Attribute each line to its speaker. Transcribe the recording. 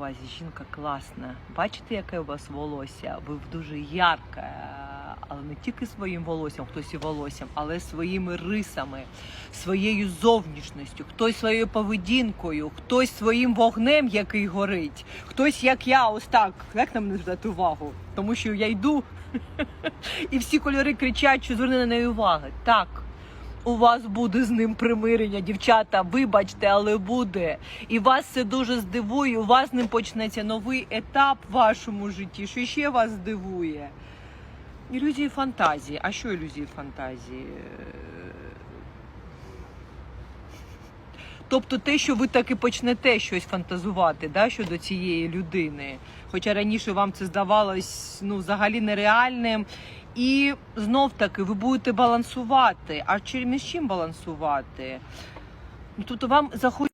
Speaker 1: Вас жінка класна. Бачите, яке у вас волосся? Ви дуже ярке, але не тільки своїм волоссям, хтось і волоссям, але своїми рисами, своєю зовнішністю, хтось своєю поведінкою, хтось своїм вогнем, який горить, хтось як я, ось так. Як на мене звертати увагу? Тому що я йду і всі кольори кричать, що зверни на неї уваги. Так. У вас буде з ним примирення, дівчата. Вибачте, але буде. І вас це дуже здивує. У вас ним почнеться новий етап в вашому житті, що ще вас здивує. Ілюзії фантазії. А що ілюзії фантазії? Тобто те, що ви таки почнете щось фантазувати да, щодо цієї людини. Хоча раніше вам це здавалось ну, взагалі нереальним. І знов таки ви будете балансувати. А через чим балансувати? Тут тобто вам захочеться